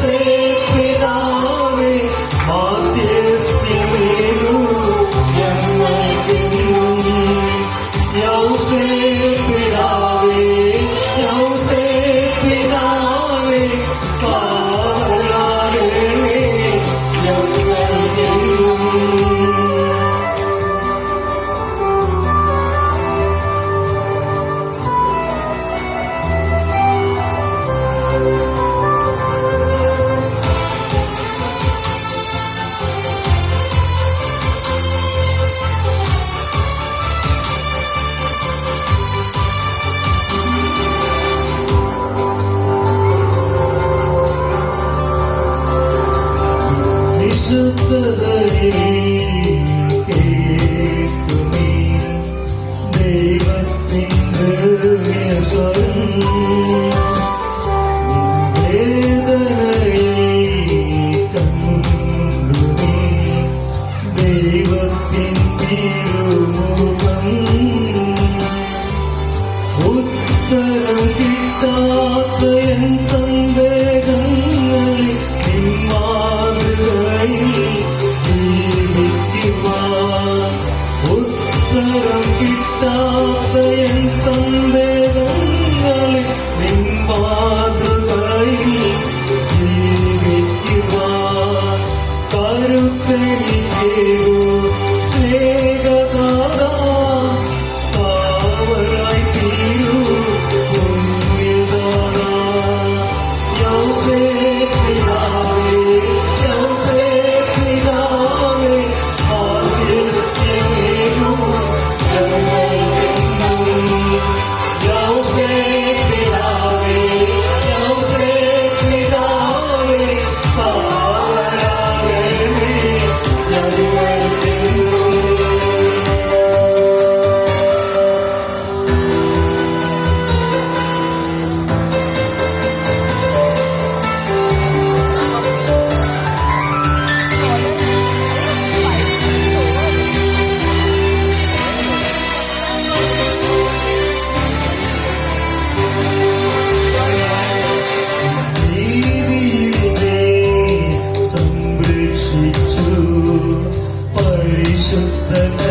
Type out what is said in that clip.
യൗസേപ്പിതാവേ, അടുത്തതരേ ദൈവത്തിന്റെ സ്വരം. ഉത്തരം കിട്ടാത്ത എൻ സന്ദേശം the